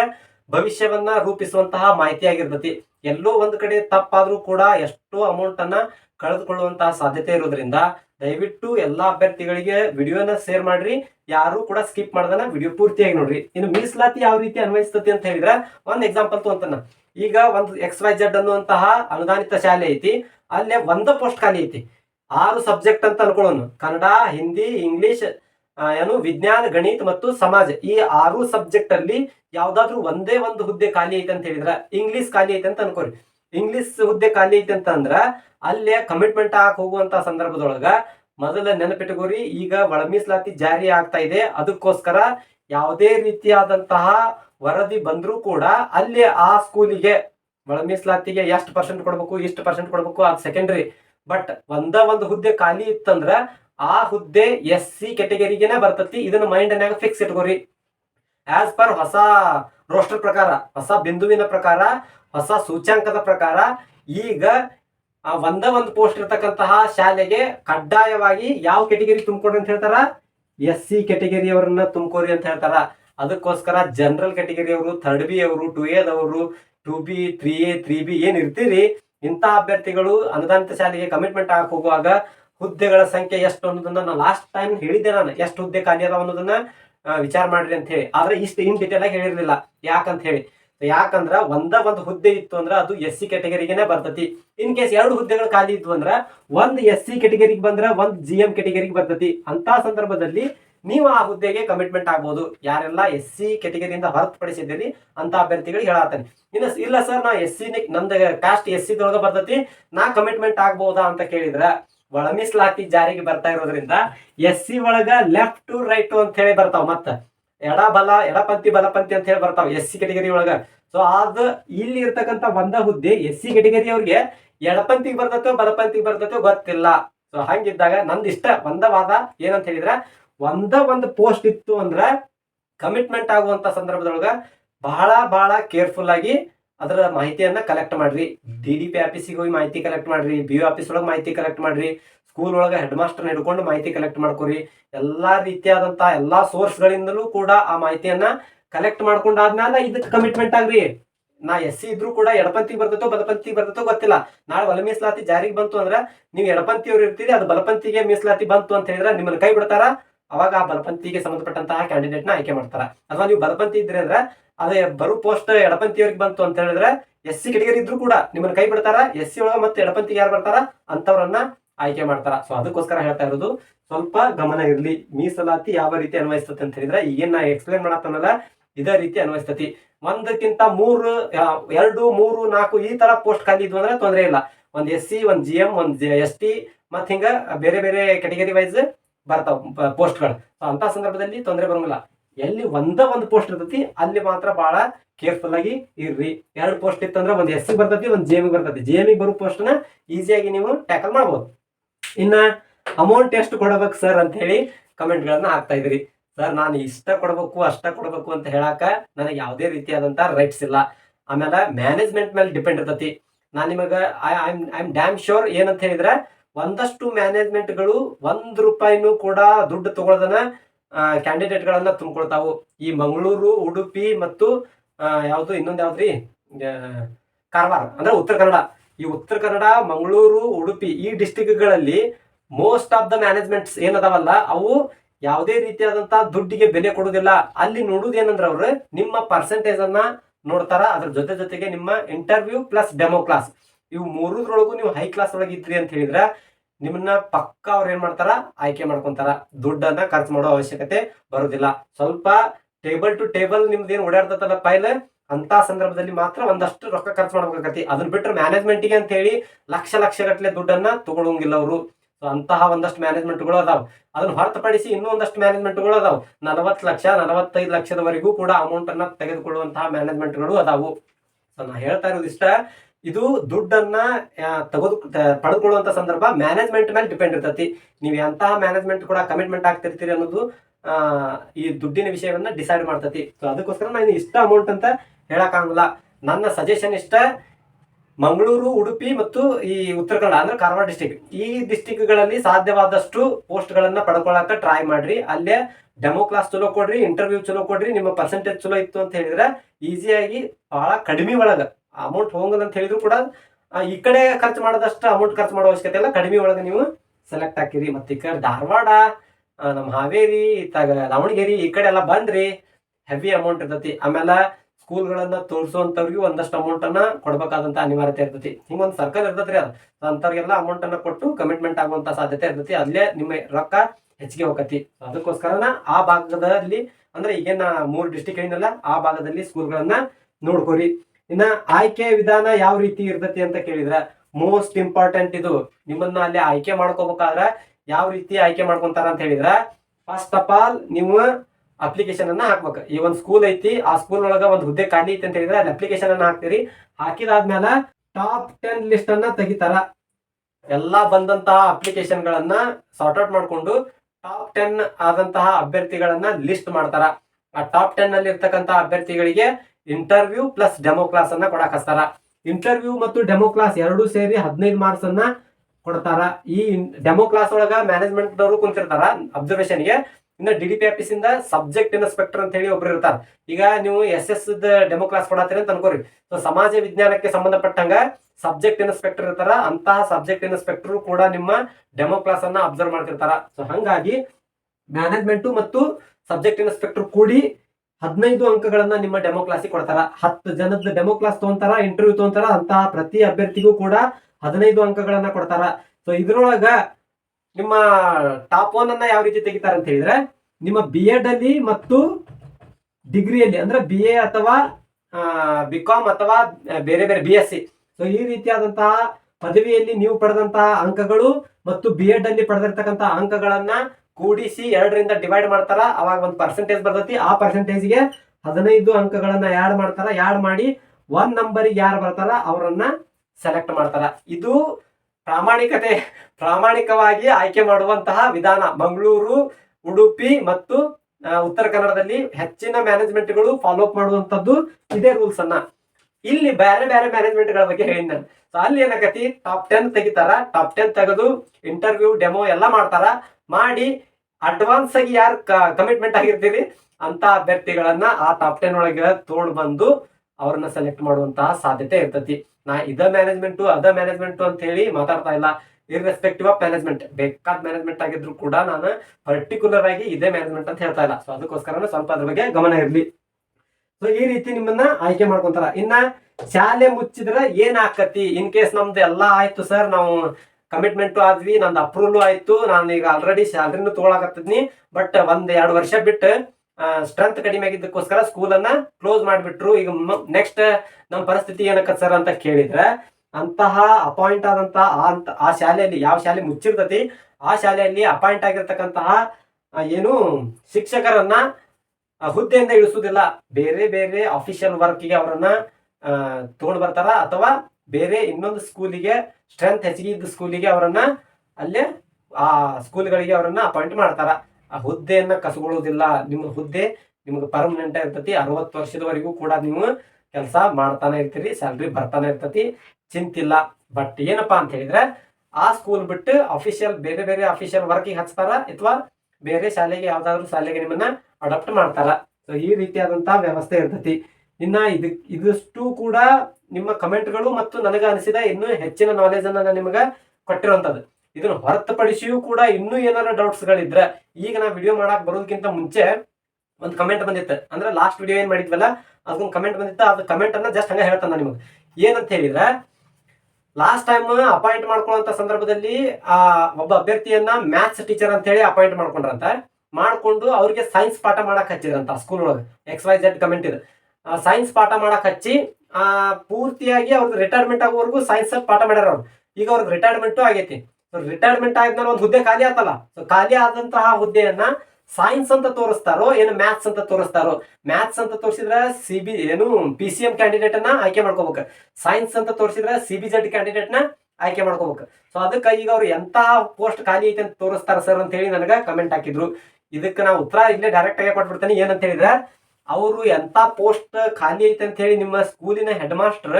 ಭವಿಷ್ಯವನ್ನ ರೂಪಿಸುವಂತಹ ಮಾಹಿತಿ ಆಗಿರ್ತತಿ. ಎಲ್ಲೋ ಒಂದ್ ಕಡೆ ತಪ್ಪಾದ್ರೂ ಕೂಡ ಎಷ್ಟೋ ಅಮೌಂಟ್ ಅನ್ನ ಕಳೆದುಕೊಳ್ಳುವಂತಹ ಸಾಧ್ಯತೆ ಇರೋದ್ರಿಂದ ದಯವಿಟ್ಟು ಎಲ್ಲಾ ಅಭ್ಯರ್ಥಿಗಳಿಗೆ ವಿಡಿಯೋನ ಶೇರ್ ಮಾಡ್ರಿ. ಯಾರು ಕೂಡ ಸ್ಕಿಪ್ ಮಾಡ್ದನ ವಿಡಿಯೋ ಪೂರ್ತಿಯಾಗಿ ನೋಡ್ರಿ. ಇನ್ನು ಮೀಸಲಾತಿ ಯಾವ ರೀತಿ ಅನ್ವಯಿಸ್ತತಿ ಅಂತ ಹೇಳಿದ್ರೆ ಒಂದ್ ಎಕ್ಸಾಂಪಲ್ ತಗೊಂತಾನ. ಈಗ ಒಂದು ಎಕ್ಸ್ ವೈ ಜೆಡ್ ಅನ್ನುವಂತಹ ಅನುದಾನಿತ ಶಾಲೆ ಐತಿ. ಅಲ್ಲೇ ಒಂದ ಪೋಸ್ಟ್ ಖಾಲಿ ಐತಿ. ಆರು ಸಬ್ಜೆಕ್ಟ್ ಅಂತ ಅನ್ಕೊಳ್ಳೋನು. ಕನ್ನಡ, ಹಿಂದಿ ಇಂಗ್ಲಿಷ್ ಏನು ವಿಜ್ಞಾನ, ಗಣಿತ ಮತ್ತು ಸಮಾಜ ಈ ಆರು ಸಬ್ಜೆಕ್ಟ್ ಅಲ್ಲಿ ಯಾವ್ದಾದ್ರು ಒಂದೇ ಒಂದು ಹುದ್ದೆ ಖಾಲಿ ಐತೆ ಅಂತ ಹೇಳಿದ್ರ ಇಂಗ್ಲಿಷ್ ಖಾಲಿ ಐತೆ ಅಂತ ಅನ್ಕೋರಿ. ಇಂಗ್ಲಿಷ್ ಹುದ್ದೆ ಖಾಲಿ ಐತೆ ಅಂತ ಅಂದ್ರ ಅಲ್ಲೇ ಕಮಿಟ್ಮೆಂಟ್ ಹಾಕ್ ಹೋಗುವಂತ ಸಂದರ್ಭದೊಳಗ ಮೊದಲ ನೆನಪಿಟ್ಟುಕೋರಿ ಈಗ ಒಳ ಮೀಸಲಾತಿ ಜಾರಿ ಆಗ್ತಾ ಇದೆ. ಅದಕ್ಕೋಸ್ಕರ ಯಾವುದೇ ರೀತಿಯಾದಂತಹ ವರದಿ ಬಂದರೂ ಕೂಡ ಅಲ್ಲಿ ಆ ಸ್ಕೂಲಿಗೆ ಒಳ ಮೀಸಲಾತಿಗೆ ಎಷ್ಟು ಪರ್ಸೆಂಟ್ ಕೊಡ್ಬೇಕು, ಇಷ್ಟು ಪರ್ಸೆಂಟ್ ಕೊಡ್ಬೇಕು, ಅದು ಸೆಕೆಂಡ್ರಿ ಬಟ್ ಒಂದ ಒಂದು ಹುದ್ದೆ ಖಾಲಿ ಇತ್ತಂದ್ರ ಆ ಹುದ್ದೆ ಎಸ್ ಸಿ ಕೆಟಗರಿಗೆನೆ ಬರ್ತತಿ. ಇದನ್ನ ಮೈಂಡ್ನ್ಯಾಗ ಫಿಕ್ಸ್ ಇಟ್ಕೋರಿ. ಆಸ್ ಪರ್ ಹೊಸ ರೋಸ್ಟರ್ ಪ್ರಕಾರ, ಹೊಸ ಬಿಂದುವಿನ ಪ್ರಕಾರ, ಹೊಸ ಸೂಚ್ಯಾಂಕದ ಪ್ರಕಾರ, ಈಗ ಒಂದ ಒಂದು ಪೋಸ್ಟ್ ಇರ್ತಕ್ಕಂತಹ ಶಾಲೆಗೆ ಕಡ್ಡಾಯವಾಗಿ ಯಾವ ಕೆಟಗರಿ ತುಂಬಿಕೊಡ್ರಿ ಅಂತ ಹೇಳ್ತಾರ? ಎಸ್ ಸಿ ಕೆಟಗರಿಯವರನ್ನ ತುಂಬಿಕೋರಿ ಅಂತ ಹೇಳ್ತಾರ. ಅದಕ್ಕೋಸ್ಕರ ಜನರಲ್ ಕೆಟಗರಿಯವರು ಥರ್ಡ್ ಬಿ ಅವರು two ಎದವರು two B three A three B ಏನ್ ಇರ್ತೀರಿ? ಇಂಥ ಅಭ್ಯರ್ಥಿಗಳು ಅನುದಾನಿತ ಶಾಲೆಗೆ ಕಮಿಟ್ಮೆಂಟ್ ಹೋಗುವಾಗ ಹುದ್ದೆಗಳ ಸಂಖ್ಯೆ ಎಷ್ಟು ಅನ್ನೋದನ್ನ ನಾನು ಲಾಸ್ಟ್ ಟೈಮ್ ಹೇಳಿದ್ದೆ ನಾನು. ಎಷ್ಟು ಹುದ್ದೆ ಖಾಲಿ ಅದಾವ ಅನ್ನೋದನ್ನ ವಿಚಾರ ಮಾಡ್ರಿ ಅಂತ ಹೇಳಿ. ಆದ್ರೆ ಇಷ್ಟು ಇನ್ ಡಿಟೇಲ್ ಆಗಿ ಹೇಳಿರ್ಲಿಲ್ಲ. ಯಾಕಂತ ಹೇಳಿ. ಯಾಕಂದ್ರ ಒಂದ ಒಂದು ಹುದ್ದೆ ಇತ್ತು ಅಂದ್ರ ಅದು ಎಸ್ ಸಿ ಕೆಟಗರಿಗೆನೆ ಬರ್ತತಿ. ಇನ್ ಕೇಸ್ ಎರಡು ಹುದ್ದೆಗಳು ಖಾಲಿ ಇದ್ವು ಅಂದ್ರ ಒಂದ್ ಎಸ್ ಸಿ ಕೆಟಗರಿಗೆ ಬಂದ್ರ ಒಂದ್ ಜಿ ಎಂ ಕೆಟಗರಿಗೆ ಬರ್ತತಿ. ಅಂತ ಸಂದರ್ಭದಲ್ಲಿ ನೀವು ಆ ಹುದ್ದೆಗೆ ಕಮಿಟ್ಮೆಂಟ್ ಆಗ್ಬೋದು. ಯಾರೆಲ್ಲ ಎಸ್ ಸಿ ಕೆಟಗರಿಯಿಂದ ಹೊರತುಪಡಿಸಿದ್ದೀರಿ ಅಂತ ಅಭ್ಯರ್ಥಿಗಳು ಹೇಳತ್ತೇನೆ ಇನ್ನು ಇಲ್ಲ ಸರ್, ನಾ ಎಸ್ ಸಿ ನಂದ ಕಾಸ್ಟ್ ಎಸ್ ಸಿ ದೊಳಗ ಬರ್ತತಿ. ನಾ ಕಮಿಟ್ಮೆಂಟ್ ಆಗ್ಬೋದಾ ಅಂತ ಕೇಳಿದ್ರ ಒಳ ಮೀಸಲಾತಿ ಜಾರಿಗೆ ಬರ್ತಾ ಇರೋದ್ರಿಂದ ಎಸ್ ಸಿ ಒಳಗ ಲೆಫ್ಟ್ ಟು ರೈಟ್ ಅಂತ ಹೇಳಿ ಬರ್ತಾವ. ಮತ್ತ ಎಡ ಬಲ ಎಡಪಂಥಿ ಬಲಪಂಥಿ ಅಂತ ಹೇಳಿ ಬರ್ತಾವ ಎಸ್ ಸಿ ಕೆಟಗರಿ ಒಳಗ. ಸೊ ಅದು ಇಲ್ಲಿ ಇರ್ತಕ್ಕಂಥ ಒಂದ ಹುದ್ದೆ ಎಸ್ ಸಿ ಕೆಟಗರಿ ಅವ್ರಿಗೆ ಎಡಪಂಥಿಗೆ ಬರ್ತತೋ ಬಲಪಂಥಿಗೆ ಬರ್ತತೋ ಗೊತ್ತಿಲ್ಲ. ಸೊ ಹಂಗಿದ್ದಾಗ ನಂದು ಇಷ್ಟ ಒಂದ ವಾದ ಏನಂತ ಹೇಳಿದ್ರ ಒಂದ ಒಂದು ಪೋಸ್ಟ್ ಇತ್ತು ಅಂದ್ರ ಕಮಿಟ್ಮೆಂಟ್ ಆಗುವಂತ ಸಂದರ್ಭದೊಳಗ ಬಹಳ ಬಹಳ ಕೇರ್ಫುಲ್ ಆಗಿ ಅದರ ಮಾಹಿತಿಯನ್ನ ಕಲೆಕ್ಟ್ ಮಾಡ್ರಿ. ಡಿ ಡಿ ಪಿ ಆಫೀಸಿಗೆ ಹೋಗಿ ಮಾಹಿತಿ ಕಲೆಕ್ಟ್ ಮಾಡ್ರಿ. ಬಿ ಯು ಆಫೀಸ್ ಒಳಗೆ ಮಾಹಿತಿ ಕಲೆಕ್ಟ್ ಮಾಡ್ರಿ. ಸ್ಕೂಲ್ ಒಳಗೆ ಹೆಡ್ ಮಾಸ್ಟರ್ ಹಿಡ್ಕೊಂಡು ಮಾಹಿತಿ ಕಲೆಕ್ಟ್ ಮಾಡ್ಕೊರಿ. ಎಲ್ಲಾ ರೀತಿಯಾದಂತಹ ಎಲ್ಲಾ ಸೋರ್ಸ್ ಗಳಿಂದಲೂ ಕೂಡ ಆ ಮಾಹಿತಿಯನ್ನ ಕಲೆಕ್ಟ್ ಮಾಡ್ಕೊಂಡಾದ್ಮೇಲೆ ಇದಕ್ಕೆ ಕಮಿಟ್ಮೆಂಟ್ ಆಗ್ರಿ. ನಾ ಎಸ್ ಸಿ ಇದ್ರು ಕೂಡ ಎಡಪಂಥಿಗೆ ಬರ್ತೈತೋ, ಬಲಪಂಥಿಗೆ ಬರ್ತೈತೋ ಗೊತ್ತಿಲ್ಲ. ನಾಳೆ ಒಲ ಮೀಸಲಾತಿ ಜಾರಿಗೆ ಬಂತು ಅಂದ್ರೆ ನೀವು ಎಡಪಂಥಿಯವ್ರು ಇರ್ತೀರಿ, ಅದು ಬಲಪಂಥಿಗೆ ಮೀಸಲಾತಿ ಬಂತು ಅಂತ ಹೇಳಿದ್ರೆ ನಿಮ್ಮನ್ನ ಕೈ ಬಿಡ್ತಾರ. ಅವಾಗ ಆ ಬಲಪಂಥಿಗೆ ಸಂಬಂಧಪಟ್ಟಂತಹ ಕ್ಯಾಂಡಿಡೇಟ್ ಆಯ್ಕೆ ಮಾಡ್ತಾರ. ಅಥವಾ ನೀವು ಬಲಪಂಥಿ ಇದ್ರಿ ಅಂದ್ರೆ ಅದೇ ಬರು ಪೋಸ್ಟ್ ಎಡಪಂಥಿಯವ್ರಿಗೆ ಬಂತು ಅಂತ ಹೇಳಿದ್ರೆ ಎಸ್ ಸಿ ಕೆಟಗರಿ ಇದ್ರು ಕೂಡ ನಿಮ್ಮನ್ನ ಕೈ ಬಿಡ್ತಾರ ಎಸ್ ಸಿ ಒಳಗ ಮತ್ತೆ ಎಡಪಂಥಿಗೆ ಯಾರು ಬರ್ತಾರ ಅಂತವ್ರನ್ನ ಆಯ್ಕೆ ಮಾಡ್ತಾರ. ಸೊ ಅದಕ್ಕೋಸ್ಕರ ಹೇಳ್ತಾ ಇರೋದು, ಸ್ವಲ್ಪ ಗಮನ ಇರಲಿ. ಮೀಸಲಾತಿ ಯಾವ ರೀತಿ ಅನ್ವಯಿಸ್ತತಿ ಅಂತ ಹೇಳಿದ್ರೆ ಈಗೇನ್ ನಾ ಎಕ್ಸ್ಪ್ಲೇನ್ ಮಾಡತ್ತನಲ್ಲ, ಇದೇ ರೀತಿ ಅನ್ವಯಿಸ್ತತಿ. ಒಂದಕ್ಕಿಂತ ಮೂರು ಎರಡು, ಮೂರು, ನಾಲ್ಕು ಈ ತರ ಪೋಸ್ಟ್ ಖಾಲಿ ಇದ್ವು ಅಂದ್ರೆ ತೊಂದರೆ ಇಲ್ಲ. ಒಂದ್ ಎಸ್ ಸಿ ಒಂದ್ ಜಿ ಎಂ ಒಂದ್ ಎಸ್ ಟಿ ಮತ್ ಹಿಂಗ ಬೇರೆ ಬೇರೆ ಕೆಟಗರಿ ವೈಸ್ ಬರ್ತಾವ ಪೋಸ್ಟ್ಗಳು ಸೊ ಅಂತ ಸಂದರ್ಭದಲ್ಲಿ ತೊಂದರೆ ಬರಂಗಿಲ್ಲ. ಎಲ್ಲಿ ಒಂದ ಒಂದು ಪೋಸ್ಟ್ ಇರ್ತೈತಿ, ಅಲ್ಲಿ ಮಾತ್ರ ಬಹಳ ಕೇರ್ಫುಲ್ ಆಗಿ ಇರ್ರಿ. ಎರಡು ಪೋಸ್ಟ್ ಇತ್ತಂದ್ರೆ ಒಂದು ಎಸ್ ಬರ್ತೈತಿ, ಒಂದು ಜಿ ಎಂ ಬರ್ತೈತಿ. ಜಿ ಎಂ ಬರೋ ಪೋಸ್ಟ್ನ ಈಸಿಯಾಗಿ ನೀವು ಟ್ಯಾಕಲ್ ಮಾಡ್ಬೋದು. ಇನ್ನ ಅಮೌಂಟ್ ಎಷ್ಟು ಕೊಡಬೇಕು ಸರ್ ಅಂತ ಹೇಳಿ ಕಮೆಂಟ್ಗಳನ್ನ ಹಾಕ್ತಾ ಇದ್ರಿ. ಸರ್ ನಾನು ಇಷ್ಟ ಕೊಡ್ಬೇಕು, ಅಷ್ಟ ಕೊಡ್ಬೇಕು ಅಂತ ಹೇಳಾಕ ನನಗೆ ಯಾವುದೇ ರೀತಿಯಾದಂತ ರೈಟ್ಸ್ ಇಲ್ಲ. ಆಮೇಲೆ ಮ್ಯಾನೇಜ್ಮೆಂಟ್ ಮೇಲೆ ಡಿಪೆಂಡ್ ಇರ್ತತಿ. ನಾನು ನಿಮಗೆ ಐ ಆಮ್ ಡ್ಯಾಮ್ ಶೋರ್ ಏನಂತ ಹೇಳಿದ್ರೆ, ಒಂದಷ್ಟು ಮ್ಯಾನೇಜ್ಮೆಂಟ್ಗಳು ಒಂದು ರೂಪಾಯಿನೂ ಕೂಡ ದುಡ್ಡು ತಗೊಳ್ಳೋದನ್ನ ಕ್ಯಾಂಡಿಡೇಟ್ ಗಳನ್ನ ತುಂಬಿಕೊಳ್ತಾವು. ಈ ಮಂಗಳೂರು, ಉಡುಪಿ ಮತ್ತು ಯಾವುದು ಇನ್ನೊಂದು ಯಾವ್ದ್ರಿ? ಕಾರವಾರ, ಅಂದ್ರೆ ಉತ್ತರ ಕನ್ನಡ. ಈ ಉತ್ತರ ಕನ್ನಡ, ಮಂಗಳೂರು, ಉಡುಪಿ ಈ ಡಿಸ್ಟಿಕ್ಗಳಲ್ಲಿ ಮೋಸ್ಟ್ ಆಫ್ ದ ಮ್ಯಾನೇಜ್ಮೆಂಟ್ಸ್ ಏನದಾವಲ್ಲ, ಅವು ಯಾವುದೇ ರೀತಿಯಾದಂತ ದುಡ್ಡಿಗೆ ಬೆಲೆ ಕೊಡುವುದಿಲ್ಲ. ಅಲ್ಲಿ ನೋಡುದು ಏನಂದ್ರೆ ಅವ್ರು ನಿಮ್ಮ ಪರ್ಸೆಂಟೇಜ್ ಅನ್ನ ನೋಡ್ತಾರ. ಅದ್ರ ಜೊತೆ ಜೊತೆಗೆ ನಿಮ್ಮ ಇಂಟರ್ವ್ಯೂ ಪ್ಲಸ್ ಡೆಮೋ ಕ್ಲಾಸ್ ಇವು ಮೂರದ್ರೊಳಗೂ ನೀವು ಹೈ ಕ್ಲಾಸ್ ಒಳಗೆ ಇದ್ರಿ ಅಂತ ಹೇಳಿದ್ರೆ ನಿಮ್ಮನ್ನ ಪಕ್ಕ ಅವ್ರು ಏನ್ ಮಾಡ್ತಾರ? ಆಯ್ಕೆ ಮಾಡ್ಕೊಂತಾರ. ದುಡ್ಡನ್ನ ಖರ್ಚು ಮಾಡೋ ಅವಶ್ಯಕತೆ ಬರುದಿಲ್ಲ. ಸ್ವಲ್ಪ ಟೇಬಲ್ ಟು ಟೇಬಲ್ ನಿಮ್ದು ಏನ್ ಓಡಾಡ್ತಲ್ಲ ಪೈಲ್, ಅಂತ ಸಂದರ್ಭದಲ್ಲಿ ಮಾತ್ರ ಒಂದಷ್ಟು ರೊಕ್ಕ ಖರ್ಚು ಮಾಡ್ಬೇಕಾಗತಿ ಅದನ್ನ ಬಿಟ್ಟರೆ ಮ್ಯಾನೇಜ್ಮೆಂಟ್ಗೆ ಅಂತ ಹೇಳಿ ಲಕ್ಷ ಲಕ್ಷ ಗಟ್ಟಲೆ ದುಡ್ಡನ್ನ ತಗೊಳಂಗಿಲ್ಲ ಅವರು. ಸೊ ಅಂತಹ ಒಂದಷ್ಟು ಮ್ಯಾನೇಜ್ಮೆಂಟ್ಗಳು ಅದಾವ. ಅದನ್ನ ಹೊರತುಪಡಿಸಿ ಇನ್ನೂ ಒಂದಷ್ಟು ಮ್ಯಾನೇಜ್ಮೆಂಟ್ಗಳು ಅದಾವ. ನಲವತ್ತು ಲಕ್ಷ, ನಲವತ್ತೈದು ಲಕ್ಷದವರೆಗೂ ಕೂಡ ಅಮೌಂಟ್ ಅನ್ನ ತೆಗೆದುಕೊಳ್ಳುವಂತಹ ಮ್ಯಾನೇಜ್ಮೆಂಟ್ಗಳು ಅದಾವು. ಸೊ ನಾ ಹೇಳ್ತಾ ಇರೋದು ಇಷ್ಟ. ಇದು ದುಡ್ಡನ್ನ ತಗೋದ್ ಪಡೆದುಕೊಳ್ಳುವಂತ ಸಂದರ್ಭ ಮ್ಯಾನೇಜ್ಮೆಂಟ್ ಮೇಲೆ ಡಿಪೆಂಡ್ ಇರ್ತೈತಿ. ನೀವು ಎಂತಹ ಮ್ಯಾನೇಜ್ಮೆಂಟ್ ಕೂಡ ಕಮಿಟ್ಮೆಂಟ್ ಆಗ್ತಿರ್ತೀರಿ ಅನ್ನೋದು ಈ ದುಡ್ಡಿನ ವಿಷಯವನ್ನ ಡಿಸೈಡ್ ಮಾಡ್ತತಿ. ಸೊ ಅದಕ್ಕೋಸ್ಕರ ನಾನು ಇಷ್ಟ ಅಮೌಂಟ್ ಅಂತ ಹೇಳಕ್ಕಾಗಲ್ಲ ನನ್ನ ಸಜೆಷನ್ ಇಷ್ಟ, ಮಂಗಳೂರು, ಉಡುಪಿ ಮತ್ತು ಈ ಉತ್ತರ ಕನ್ನಡ, ಅಂದ್ರೆ ಕಾರವಾರ ಡಿಸ್ಟಿಕ್ ಈ ಡಿಸ್ಟಿಕ್ಗಳಲ್ಲಿ ಸಾಧ್ಯವಾದಷ್ಟು ಪೋಸ್ಟ್ ಗಳನ್ನ ಪಡ್ಕೊಳಕ ಟ್ರೈ ಮಾಡ್ರಿ. ಅಲ್ಲೇ ಡೆಮೋ ಕ್ಲಾಸ್ ಚಲೋ ಕೊಡ್ರಿ ಇಂಟರ್ವ್ಯೂ ಚಲೋ ಕೊಡ್ರಿ, ನಿಮ್ಮ ಪರ್ಸೆಂಟೇಜ್ ಚಲೋ ಇತ್ತು ಅಂತ ಹೇಳಿದ್ರೆ ಈಸಿಯಾಗಿ ಬಹಳ ಕಡಿಮೆ ಒಳಗ ಅಮೌಂಟ್ ಹೋಗಲ್ಲ ಅಂತ ಹೇಳಿದ್ರು ಕೂಡ ಈ ಕಡೆ ಖರ್ಚು ಮಾಡೋದಷ್ಟು ಅಮೌಂಟ್ ಖರ್ಚು ಮಾಡೋ ಅವಶ್ಯಕತೆ ಇಲ್ಲ. ಕಡಿಮೆ ಒಳಗೆ ನೀವು ಸೆಲೆಕ್ಟ್ ಹಾಕಿರಿ. ಮತ್ತೆ ಈ ಕಡೆ ಧಾರವಾಡ ನಮ್ಮ ಹಾವೇರಿ ಇತ್ತಾಗ ದಾವಣಗೆರೆ ಈ ಕಡೆ ಎಲ್ಲ ಬಂದ್ರಿ ಹೆವಿ ಅಮೌಂಟ್ ಇರ್ತೈತಿ. ಆಮೇಲೆ ಸ್ಕೂಲ್ಗಳನ್ನ ತೋರಿಸುವಂತವ್ರಿಗೆ ಒಂದಷ್ಟು ಅಮೌಂಟ್ ಅನ್ನ ಕೊಡ್ಬೇಕಾದಂತ ಅನಿವಾರ್ಯತೆ ಇರ್ತೈತಿ. ಹಿಂಗೊಂದು ಸರ್ಕಲ್ ಇರ್ತತ್ರಿ ಅದು. ಅಂತವ್ರಿಗೆಲ್ಲ ಅಮೌಂಟ್ ಅನ್ನ ಕೊಟ್ಟು ಕಮಿಟ್ಮೆಂಟ್ ಆಗುವಂತ ಸಾಧ್ಯತೆ ಇರ್ತೈತಿ. ಅಲ್ಲೇ ನಿಮ್ಮ ರೊಕ್ಕ ಹೆಚ್ಚಿಗೆ ಹೋಗತಿ ಅದಕ್ಕೋಸ್ಕರನ ಆ ಭಾಗದಲ್ಲಿ, ಅಂದ್ರೆ ಈಗೇನ ಮೂರು ಡಿಸ್ಟಿಕ್ ಏನಿಲ್ಲ, ಆ ಭಾಗದಲ್ಲಿ ಸ್ಕೂಲ್ಗಳನ್ನ ನೋಡ್ಕೋರಿ. ಇನ್ನ ಆಯ್ಕೆ ವಿಧಾನ ಯಾವ ರೀತಿ ಇರ್ತತಿ ಅಂತ ಕೇಳಿದ್ರೆ ಮೋಸ್ಟ್ ಇಂಪಾರ್ಟೆಂಟ್ ಇದು. ನಿಮ್ಮನ್ನ ಅಲ್ಲಿ ಆಯ್ಕೆ ಮಾಡ್ಕೋಬೇಕಾದ್ರೆ ಯಾವ ರೀತಿ ಆಯ್ಕೆ ಮಾಡ್ಕೊಂತಾರ ಅಂತ ಹೇಳಿದ್ರ ಫಸ್ಟ್ ಆಫ್ ಆಲ್ ನೀವು ಅಪ್ಲಿಕೇಶನ್ ಅನ್ನ ಹಾಕ್ಬೇಕು. ಈ ಒಂದು ಸ್ಕೂಲ್ ಐತಿ, ಆ ಸ್ಕೂಲ್ ಒಳಗ ಒಂದು ಹುದ್ದೆ ಖಾಲಿ ಐತಿ ಅಂತ ಹೇಳಿದ್ರೆ ಅಲ್ಲಿ ಅಪ್ಲಿಕೇಶನ್ ಅನ್ನ ಹಾಕ್ತೀರಿ. ಹಾಕಿದಾದ್ಮೇಲೆ ಟಾಪ್ ಟೆನ್ ಲಿಸ್ಟ್ ಅನ್ನ ತೆಗಿತಾರ. ಎಲ್ಲಾ ಬಂದಂತಹ ಅಪ್ಲಿಕೇಶನ್ ಗಳನ್ನ ಔಟ್ ಮಾಡ್ಕೊಂಡು ಟಾಪ್ ಟೆನ್ ಆದಂತಹ ಅಭ್ಯರ್ಥಿಗಳನ್ನ ಲಿಸ್ಟ್ ಮಾಡ್ತಾರ. ಆ ಟಾಪ್ ಟೆನ್ ಅಲ್ಲಿ ಇರ್ತಕ್ಕಂತಹ ಅಭ್ಯರ್ಥಿಗಳಿಗೆ ಇಂಟರ್ವ್ಯೂ ಪ್ಲಸ್ ಡೆಮೋ ಕ್ಲಾಸ್ ಅನ್ನ ಕೊಡಕ್ ಹಸ್ತಾರ ಇಂಟರ್ವ್ಯೂ ಮತ್ತು ಡೆಮೋ ಕ್ಲಾಸ್ ಎರಡು ಸೇರಿ ಹದಿನೈದು ಮಾರ್ಕ್ಸ್ ಅನ್ನ ಕೊಡ್ತಾರ. ಈ ಡೆಮೋ ಕ್ಲಾಸ್ ಒಳಗ ಮ್ಯಾನೇಜ್ಮೆಂಟ್ ಅವರು ಕುಂತಿರ್ತಾರ ಅಬ್ಸರ್ವೇಷನ್ಗೆ ಇನ್ನು ಡಿ ಡಿ ಪಿ ಆಫೀಸ್ ಇಂದ ಸಬ್ಜೆಕ್ಟ್ ಇನ್ಸ್ಪೆಕ್ಟರ್ ಅಂತ ಹೇಳಿ ಒಬ್ರು ಇರ್ತಾರ. ಈಗ ನೀವು ಎಸ್ ಎಸ್ ಡೆಮೋ ಕ್ಲಾಸ್ ಕೊಡತ್ತೀರಿ ಅಂತ ಅನ್ಕೋರಿ. ಸೊ ಸಮಾಜ ವಿಜ್ಞಾನಕ್ಕೆ ಸಂಬಂಧಪಟ್ಟಂಗ ಸಬ್ಜೆಕ್ಟ್ ಇನ್ಸ್ಪೆಕ್ಟರ್ ಇರ್ತಾರ. ಅಂತಹ ಸಬ್ಜೆಕ್ಟ್ ಇನ್ಸ್ಪೆಕ್ಟರ್ ಕೂಡ ನಿಮ್ಮ ಡೆಮೋ ಕ್ಲಾಸ್ ಅನ್ನ ಅಬ್ಸರ್ವ್ ಮಾಡ್ತಿರ್ತಾರ. ಸೊ ಹಂಗಾಗಿ ಮ್ಯಾನೇಜ್ಮೆಂಟ್ ಮತ್ತು ಸಬ್ಜೆಕ್ಟ್ ಇನ್ಸ್ಪೆಕ್ಟರ್ ಕೂಡಿ ಹದಿನೈದು ಅಂಕಗಳನ್ನ ನಿಮ್ಮ ಡೆಮೋ ಕ್ಲಾಸಿಗೆ ಕೊಡ್ತಾರ. ಹತ್ತು ಜನದ ಡೆಮೋ ಕ್ಲಾಸ್ ತಗೊಂತಾರ ಇಂಟರ್ವ್ಯೂ ತಗೊಂತಾರ, ಅಂತಹ ಪ್ರತಿ ಅಭ್ಯರ್ಥಿಗೂ ಕೂಡ ಹದಿನೈದು ಅಂಕಗಳನ್ನ ಕೊಡ್ತಾರ. ಸೊ ಇದ್ರೊಳಗ ನಿಮ್ಮ ಟಾಪ್ ಒನ್ ಅನ್ನ ಯಾವ ರೀತಿ ತೆಗಿತಾರ ಅಂತ ಹೇಳಿದ್ರೆ, ನಿಮ್ಮ ಬಿ ಎಡ್ ಅಲ್ಲಿ ಮತ್ತು ಡಿಗ್ರಿಯಲ್ಲಿ ಅಂದ್ರೆ ಬಿ ಎ ಅಥವಾ ಬಿ ಕಾಮ್ ಅಥವಾ ಬೇರೆ ಬೇರೆ ಬಿ ಎಸ್ ಸಿ ಸೊ ಈ ರೀತಿಯಾದಂತಹ ಪದವಿಯಲ್ಲಿ ನೀವು ಪಡೆದಂತಹ ಅಂಕಗಳು ಮತ್ತು ಬಿ ಎಡ್ ಅಲ್ಲಿ ಪಡೆದಿರ್ತಕ್ಕಂತಹ ಅಂಕಗಳನ್ನ ಕೂಡಿಸಿ ಎರಡರಿಂದ ಡಿವೈಡ್ ಮಾಡ್ತಾರ? ಅವಾಗ ಒಂದು ಪರ್ಸೆಂಟೇಜ್ ಬರ್ತೈತಿ. ಆ ಪರ್ಸೆಂಟೇಜ್ಗೆ ಹದಿನೈದು ಅಂಕಗಳನ್ನ ಯಾಡ್ ಮಾಡ್ತಾರ. ಯಾಡ್ ಮಾಡಿ ಒನ್ ನಂಬರಿಗೆ ಯಾರು ಬರ್ತಾರ? ಅವರನ್ನ ಸೆಲೆಕ್ಟ್ ಮಾಡ್ತಾರ. ಇದು ಪ್ರಾಮಾಣಿಕತೆ, ಪ್ರಾಮಾಣಿಕವಾಗಿ ಆಯ್ಕೆ ಮಾಡುವಂತಹ ವಿಧಾನ. ಮಂಗಳೂರು, ಉಡುಪಿ ಮತ್ತು ಉತ್ತರ ಕನ್ನಡದಲ್ಲಿ ಹೆಚ್ಚಿನ ಮ್ಯಾನೇಜ್ಮೆಂಟ್ಗಳು ಫಾಲೋ ಅಪ್ ಮಾಡುವಂತದ್ದು ಇದೇ ರೂಲ್ಸ್ ಅನ್ನ. ಇಲ್ಲಿ ಬೇರೆ ಬೇರೆ ಮ್ಯಾನೇಜ್ಮೆಂಟ್ಗಳ ಬಗ್ಗೆ ಹೇಳಿ ನಾನು. ಸೊ ಅಲ್ಲಿ ಏನಾಗತಿ? ಟಾಪ್ ಟೆನ್ ತೆಗಿತಾರ? ಟಾಪ್ ಟೆನ್ ತೆಗೆದು ಇಂಟರ್ವ್ಯೂ ಡೆಮೋ ಎಲ್ಲ ಮಾಡ್ತಾರ? ಮಾಡಿ ಅಡ್ವಾನ್ಸ್ ಆಗಿ ಯಾರು ಕಮಿಟ್ಮೆಂಟ್ ಆಗಿರ್ತೀರಿ ಅಂತ ಅಭ್ಯರ್ಥಿಗಳನ್ನ ಆ ಟಾಪ್ ಟೆನ್ ಒಳಗೆ ತೋಡ್ ಬಂದು ಅವ್ರನ್ನ ಸೆಲೆಕ್ಟ್ ಮಾಡುವಂತಹ ಸಾಧ್ಯತೆ ಇರ್ತತಿ. ನಾ ಇದ ಮ್ಯಾನೇಜ್ಮೆಂಟ್ ಅದ ಮ್ಯಾನೇಜ್ಮೆಂಟ್ ಅಂತ ಹೇಳಿ ಮಾತಾಡ್ತಾ ಇಲ್ಲ. ಇರ್ರೆಸ್ಪೆಕ್ಟಿವ್ ಆಫ್ ಮ್ಯಾನೇಜ್ಮೆಂಟ್ ಬೇಕಾದ ಮ್ಯಾನೇಜ್ಮೆಂಟ್ ಆಗಿದ್ರು ಕೂಡ ನಾನು ಪರ್ಟಿಕ್ಯುಲರ್ ಆಗಿ ಇದೇ ಮ್ಯಾನೇಜ್ಮೆಂಟ್ ಅಂತ ಹೇಳ್ತಾ ಇಲ್ಲ. ಸೊ ಅದಕ್ಕೋಸ್ಕರ ಸ್ವಲ್ಪ ಅದ್ರ ಬಗ್ಗೆ ಗಮನ ಇರಲಿ. ಸೊ ಈ ರೀತಿ ನಿಮ್ಮನ್ನ ಆಯ್ಕೆ ಮಾಡ್ಕೊಂತಾರ. ಇನ್ನ ಶಾಲೆ ಮುಚ್ಚಿದ್ರೆ ಏನ್ ಆಕತಿ ಇನ್ ಕೇಸ್ ನಮ್ದು ಎಲ್ಲಾ ಆಯ್ತು ಸರ್ ನಾವು ಕಮಿಟ್ಮೆಂಟ್ ಆದ್ವಿ, ನಂದು ಅಪ್ರೂವಲ್ ಆಯ್ತು. ನಾನು ಈಗ ಆಲ್ರೆಡಿ ಸ್ಯಾಲ್ರಿನೂ ತಗೊಳಕತ್ತಿದ್ನಿ. ಬಟ್ ಒಂದ್ ಎರಡು ವರ್ಷ ಬಿಟ್ಟು ಸ್ಟ್ರೆಂತ್ ಕಡಿಮೆ ಆಗಿದ್ದಕ್ಕೋಸ್ಕರ ಸ್ಕೂಲ್ ಕ್ಲೋಸ್ ಮಾಡಿಬಿಟ್ರು. ಈಗ ನೆಕ್ಸ್ಟ್ ನಮ್ಮ ಪರಿಸ್ಥಿತಿ ಏನಕ್ಕೆ ಸರ್ ಅಂತ ಕೇಳಿದ್ರೆ, ಅಂತಹ ಅಪಾಯಿಂಟ್ ಆದಂತಹ ಆ- ಶಾಲೆಯಲ್ಲಿ ಯಾವ ಶಾಲೆ ಮುಚ್ಚಿರ್ತತಿ, ಆ ಶಾಲೆಯಲ್ಲಿ ಅಪಾಯಿಂಟ್ ಆಗಿರ್ತಕ್ಕಂತಹ ಏನು ಶಿಕ್ಷಕರನ್ನ ಹುದ್ದೆಯಿಂದ ಇಳಿಸುವುದಿಲ್ಲ. ಬೇರೆ ಬೇರೆ ಅಫಿಷಿಯಲ್ ವರ್ಕ್ಗೆ ಅವರನ್ನ ತಗೊಂಡ್ ಬರ್ತಾರ ಅಥವಾ ಬೇರೆ ಇನ್ನೊಂದು ಸ್ಕೂಲಿಗೆ ಸ್ಟ್ರೆಂತ್ ಹೆಚ್ಚಿಗೆ ಇದ್ದ ಸ್ಕೂಲಿಗೆ ಅವರನ್ನ ಅಲ್ಲೇ, ಆ ಸ್ಕೂಲ್ಗಳಿಗೆ ಅವರನ್ನ ಅಪಾಯಿಂಟ್ ಮಾಡ್ತಾರ. ಆ ಹುದ್ದೆಯನ್ನ ಕಸಗೊಳ್ಳೋದಿಲ್ಲ ನಿಮ್ಮ ಹುದ್ದೆ ನಿಮ್ಗೆ ಪರ್ಮನೆಂಟ್ ಇರ್ತತಿ. ಅರವತ್ತು ವರ್ಷದವರೆಗೂ ಕೂಡ ನೀವು ಕೆಲಸ ಮಾಡ್ತಾನೆ ಇರ್ತೀರಿ ಸ್ಯಾಲ್ರಿ ಬರ್ತಾನೆ ಇರ್ತತಿ. ಚಿಂತಿಲ್ಲ. ಬಟ್ ಏನಪ್ಪಾ ಅಂತ ಹೇಳಿದ್ರೆ, ಆ ಸ್ಕೂಲ್ ಬಿಟ್ಟು ಅಫಿಷಿಯಲ್ ಬೇರೆ ಬೇರೆ ಅಫಿಷಿಯಲ್ ವರ್ಕಿಗೆ ಹಚ್ತಾರ ಅಥವಾ ಬೇರೆ ಶಾಲೆಗೆ ಯಾವ್ದಾದ್ರು ಶಾಲೆಗೆ ನಿಮ್ಮನ್ನ ಅಡಾಪ್ಟ್ ಮಾಡ್ತಾರ. ಸೊ ಈ ರೀತಿಯಾದಂತಹ ವ್ಯವಸ್ಥೆ ಇರ್ತತಿ. ಇನ್ನ ಇದಕ್ ಇದಷ್ಟು ಕೂಡ ನಿಮ್ಮ ಕಮೆಂಟ್ಗಳು ಮತ್ತು ನನಗೆ ಅನಿಸಿದ ಇನ್ನೂ ಹೆಚ್ಚಿನ ನಾಲೆಜ್ ಅನ್ನ ನಾನು ನಿಮಗೆ ಕೊಟ್ಟಿರುವಂತದ್ದು ಇದನ್ನ ಹೊರತುಪಡಿಸಿಯೂ ಕೂಡ ಇನ್ನೂ ಏನಾರ ಡೌಟ್ಸ್ ಗಳಿದ್ರೆ ಈಗ ನಾ ವಿಡಿಯೋ ಮಾಡಕ್ ಬರೋದಕ್ಕಿಂತ ಮುಂಚೆ ಒಂದು ಕಮೆಂಟ್ ಬಂದಿತ್ತು. ಅಂದ್ರೆ ಲಾಸ್ಟ್ ವಿಡಿಯೋ ಏನ್ ಮಾಡಿದ್ವಲ್ಲ, ಅದಕ್ಕೊಂದು ಕಮೆಂಟ್ ಬಂದಿತ್ತು. ಅದು ಕಮೆಂಟ್ ಅನ್ನ ಜಸ್ಟ್ ಹಂಗ ಹೇಳ್ತಾನೆ ನಿಮಗೆ. ಏನಂತ ಹೇಳಿದ್ರೆ ಲಾಸ್ಟ್ ಟೈಮ್ ಅಪಾಯಿಂಟ್ ಮಾಡ್ಕೊಳ್ಳುವಂತ ಸಂದರ್ಭದಲ್ಲಿ, ಆ, ಒಬ್ಬ ಅಭ್ಯರ್ಥಿಯನ್ನ ಮ್ಯಾಥ್ಸ್ ಟೀಚರ್ ಅಂತ ಹೇಳಿ ಅಪಾಯಿಂಟ್ ಮಾಡ್ಕೊಂಡ್ರಂತ. ಮಾಡ್ಕೊಂಡು ಅವ್ರಿಗೆ ಸೈನ್ಸ್ ಪಾಠ ಮಾಡಕ್ ಹಚ್ಚಿದ್ರಂತ ಸ್ಕೂಲ್ ಒಳಗೆ. ಎಕ್ಸ್ ವೈ ಜೆಡ್ ಕಮೆಂಟ್ ಇದೆ. ಸೈನ್ಸ್ ಪಾಠ ಮಾಡಕ್ ಹಚ್ಚಿ ಪೂರ್ತಿಯಾಗಿ ಅವ್ರದ್ದು ರಿಟೈರ್ಮೆಂಟ್ ಆಗೋವರೆಗೂ ಸೈನ್ಸ್ ಪಾಠ ಮಾಡ್ಯಾರ ಅವ್ರು. ಈಗ ಅವ್ರಿಗೆ ರಿಟೈರ್ಮೆಂಟು ಆಗೈತಿ. ರಿಟೈರ್ಮೆಂಟ್ ಆದ್ಮೇಲೆ ಒಂದು ಹುದ್ದೆ ಖಾಲಿ ಆತಲ್ಲ. ಸೊ ಖಾಲಿ ಆದಂತಹ ಹುದ್ದೆಯನ್ನ ಸೈನ್ಸ್ ಅಂತ ತೋರಿಸ್ತಾರೋ, ಏನು ಮ್ಯಾಥ್ಸ್ ಅಂತ ತೋರಿಸ್ತಾರೋ? ಮ್ಯಾಥ್ಸ್ ಅಂತ ತೋರಿಸಿದ್ರೆ ಸಿ ಬಿ ಏನು ಪಿ ಸಿ ಎಂ ಕ್ಯಾಂಡಿಡೇಟ್ ಅನ್ನ ಆಯ್ಕೆ ಮಾಡ್ಕೋಬೇಕು. ಸೈನ್ಸ್ ಅಂತ ತೋರಿಸಿದ್ರೆ ಸಿ ಬಿ ಜೆಡ್ ಕ್ಯಾಂಡಿಡೇಟ್ ಆಯ್ಕೆ ಮಾಡ್ಕೋಬೇಕು. ಸೊ ಅದಕ್ಕೆ ಈಗ ಅವ್ರು ಎಂತ ಪೋಸ್ಟ್ ಖಾಲಿ ಐತೆ ಅಂತ ತೋರಿಸ್ತಾರ ಸರ್ ಅಂತ ಹೇಳಿ ನನಗೆ ಕಮೆಂಟ್ ಹಾಕಿದ್ರು. ಇದಕ್ಕೆ ನಾವು ಉತ್ತರ ಇಲ್ಲೇ ಡೈರೆಕ್ಟ್ ಆಗಿ ಕೊಟ್ಬಿಡ್ತೇನೆ. ಏನಂತ ಹೇಳಿದ್ರೆ ಅವರು ಎಂತ ಪೋಸ್ಟ್ ಖಾಲಿ ಐತೆ ಅಂತ ಹೇಳಿ ನಿಮ್ಮ ಸ್ಕೂಲಿನ ಹೆಡ್ ಮಾಸ್ಟರ್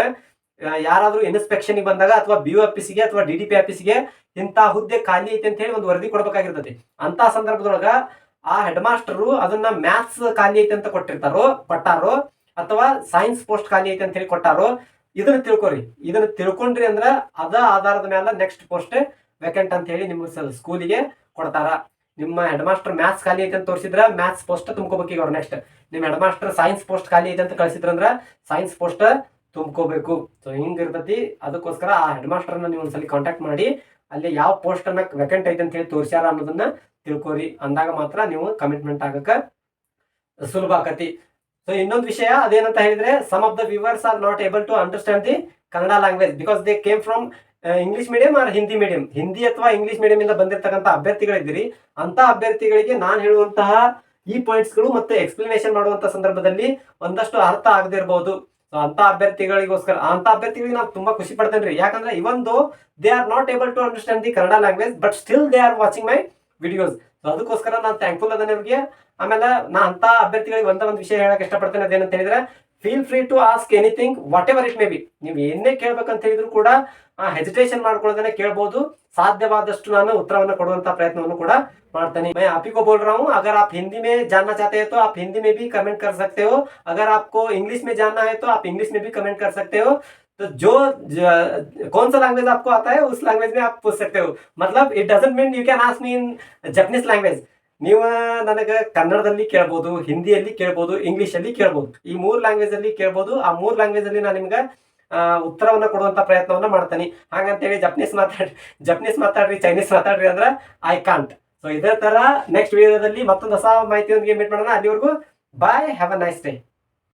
ಯಾರಾದ್ರೂ ಇನ್ಸ್ಪೆಕ್ಷನ್ ಬಂದಾಗ ಅಥವಾ ಬಿ ಯು ಗೆ ಅಥವಾ ಡಿ ಡಿ ಪಿ ಆಫೀಸಿಗೆ ಇಂಥ ಹುದ್ದೆ ಖಾಲಿ ಐತೆ ಅಂತ ಹೇಳಿ ಒಂದು ವರದಿ ಕೊಡಬೇಕಾಗಿರ್ತದೆ. ಅಂತ ಸಂದರ್ಭದೊಳಗ ಆ ಹೆಡ್ ಮಾಸ್ಟರ್ ಅದನ್ನ ಮ್ಯಾಥ್ಸ್ ಖಾಲಿ ಐತೆ ಅಂತ ಕೊಟ್ಟಿರ್ತಾರೋ, ಕೊಟ್ಟಾರೋ, ಅಥವಾ ಸೈನ್ಸ್ ಪೋಸ್ಟ್ ಖಾಲಿ ಐತೆ ಅಂತ ಹೇಳಿ ಕೊಟ್ಟಾರೋ, ಇದನ್ನ ತಿಳ್ಕೊರಿ. ಇದನ್ನ ತಿಳ್ಕೊಂಡ್ರಿ ಅಂದ್ರ ಅದ ಆಧಾರದ ಮೇಲೆ ನೆಕ್ಸ್ಟ್ ಪೋಸ್ಟ್ ವೇಕೆಂಟ್ ಅಂತ ಹೇಳಿ ನಿಮ್ಮ ಸ್ಕೂಲಿಗೆ ಕೊಡ್ತಾರ. ನಿಮ್ಮ ಹೆಡ್ ಮಾಸ್ಟರ್ ಮ್ಯಾಥ್ಸ್ ಖಾಲಿ ಐತೆ ಅಂತ ತೋರಿಸಿದ್ರ ಮ್ಯಾಥ್ಸ್ ಪೋಸ್ಟ್ ತುಂಬ್ಕೋಬೇಕು ಈಗ ನೆಕ್ಸ್ಟ್ ನಿಮ್ಮ ಹೆಡ್ ಮಾಸ್ಟರ್ ಸೈನ್ಸ್ ಪೋಸ್ಟ್ ಖಾಲಿ ಐತೆ ಅಂತ ಕಳಿಸಿದ್ರಂದ್ರ ಸೈನ್ಸ್ ಪೋಸ್ಟ್ ತುಂಬ್ಕೋಬೇಕು. ಸೊ ಹಿಂಗಿರ್ತತಿ. ಅದಕ್ಕೋಸ್ಕರ ಆ ಹೆಡ್ ಮಾಸ್ಟರ್ನ ನೀವು ಒಂದ್ಸಲಿ ಕಾಂಟ್ಯಾಕ್ಟ್ ಮಾಡಿ, ಅಲ್ಲಿ ಯಾವ ಪೋಸ್ಟ್ ಅನ್ನ ವೆಕೆಂಟ್ ಐತೆ ಅಂತ ಹೇಳಿ ತೋರಿಸ್ಯಾರ ಅನ್ನೋದನ್ನ ತಿಳ್ಕೊರಿ. ಅಂದಾಗ ಮಾತ್ರ ನೀವು ಕಮಿಟ್ಮೆಂಟ್ ಆಗಕ್ಕೆ ಸುಲಭ ಆಕತಿ. ಸೊ ಇನ್ನೊಂದು ವಿಷಯ ಅದೇನಂತ ಹೇಳಿದ್ರೆ some of the viewers are not able to understand the Kannada language because they came from English medium or Hindi medium Hindi ಅಥವಾ ಇಂಗ್ಲಿಷ್ ಮೀಡಿಯಂ ಇಂದ ಬಂದಿರತಕ್ಕಂತ ಅಭ್ಯರ್ಥಿಗಳಿದ್ದೀರಿ. ಅಂತ ಅಭ್ಯರ್ಥಿಗಳಿಗೆ ನಾನು ಹೇಳುವಂತಹ ಈ ಪಾಯಿಂಟ್ಸ್ಗಳು ಮತ್ತೆ ಎಕ್ಸ್ಪ್ಲನೇಷನ್ ಮಾಡುವಂತ ಸಂದರ್ಭದಲ್ಲಿ ಒಂದಷ್ಟು ಅರ್ಥ ಆಗದೆ ಇರಬಹುದು ಸೊ ಅಂತ ಅಭ್ಯರ್ಥಿಗಳಿಗೋಸ್ಕರ ಅಂತ ಅಭ್ಯರ್ಥಿಗಳಿಗೆ ನಾನು ತುಂಬಾ ಖುಷಿ ಪಡ್ತೇನೆ ಯಾಕಂದ್ರೆ ಇವೊಂದು they are not able to understand the Kannada language but still they are watching my videos ಅದಕ್ಕೋಸ್ಕರ ನಾನು ಥ್ಯಾಂಕ್ಫುಲ್ ಅದ ನಿಮಗೆ ಆಮೇಲೆ ನಾ ಅಂತ ಅಭ್ಯರ್ಥಿಗಳಿಗೆ ಒಂದ ಒಂದು ವಿಷಯ ಹೇಳಕ್ ಇಷ್ಟಪಡ್ತೇನೆ, ಅದೇನಂತ ಹೇಳಿದ್ರೆ feel free to ask anything whatever it may be ನೀವು ಏನೇ ಕೇಳ್ಬೇಕಂತ ಹೇಳಿದ್ರು ಕೂಡ ಹೆಜಿಟೇಷನ್ ಮಾಡ್ಕೊಳ್ಳೋದನ್ನ ಕೇಳ್ಬೋದು ಸಾಧ್ಯವಾದಷ್ಟು ನಾನು ಉತ್ತರವನ್ನು ಕೊಡುವಂತ ಪ್ರಯತ್ನವನ್ನು ಕೂಡ ಮಾಡ್ತೇನೆ मैं आप ही को बोल रहा हूँ अगर आप हिंदी में जानना चाहते हैं तो आप हिंदी में भी कमेंट कर सकते हो अगर आपको इंग्लिश में जानना है तो आप इंग्लिश में भी कमेंट कर सकते हो तो जो ज, कौन सा लैंग्वेज आपको आता है उस लैंग्वेज में आप पूछ सकते हो मतलब it doesn't mean you can ask me in Japanese language ನೀವು ನನಗೆ ಕನ್ನಡದಲ್ಲಿ ಕೇಳ್ಬೋದು ಹಿಂದಿಯಲ್ಲಿ ಕೇಳ್ಬೋದು ಇಂಗ್ಲಿಷಲ್ಲಿ ಕೇಳ್ಬೋದು ಈ ಮೂರು ಲ್ಯಾಂಗ್ವೇಜ್ ಅಲ್ಲಿ ಕೇಳ್ಬೋದು ಆ ಮೂರು ಲ್ಯಾಂಗ್ವೇಜ್ ಅಲ್ಲಿ ನಾನು ನಿಮ್ಗೆ ಆ, ಉತ್ತರವನ್ನ ಕೊಡುವಂತ ಪ್ರಯತ್ನವನ್ನ ಹಾಗಂತ ಹಾಗಂತೇಳಿ ಜಪನೀಸ್ ಮಾತಾಡಿ ಜಪನೀಸ್ ಮಾತಾಡ್ರಿ ಚೈನೀಸ್ ಮಾತಾಡ್ರಿ ಅಂದ್ರೆ ಐ ಕಾಂಟ್ ಸೊ ಇದೇ ತರ ನೆಕ್ಸ್ಟ್ ವಿಡಿಯೋದಲ್ಲಿ ಮತ್ತೊಂದು ಹೊಸ ಮಾಹಿತಿಯೊಂದಿಗೆ ಮೀಟ್ ಮಾಡೋಣ. ಅಲ್ಲಿವರೆಗೂ bye have a nice day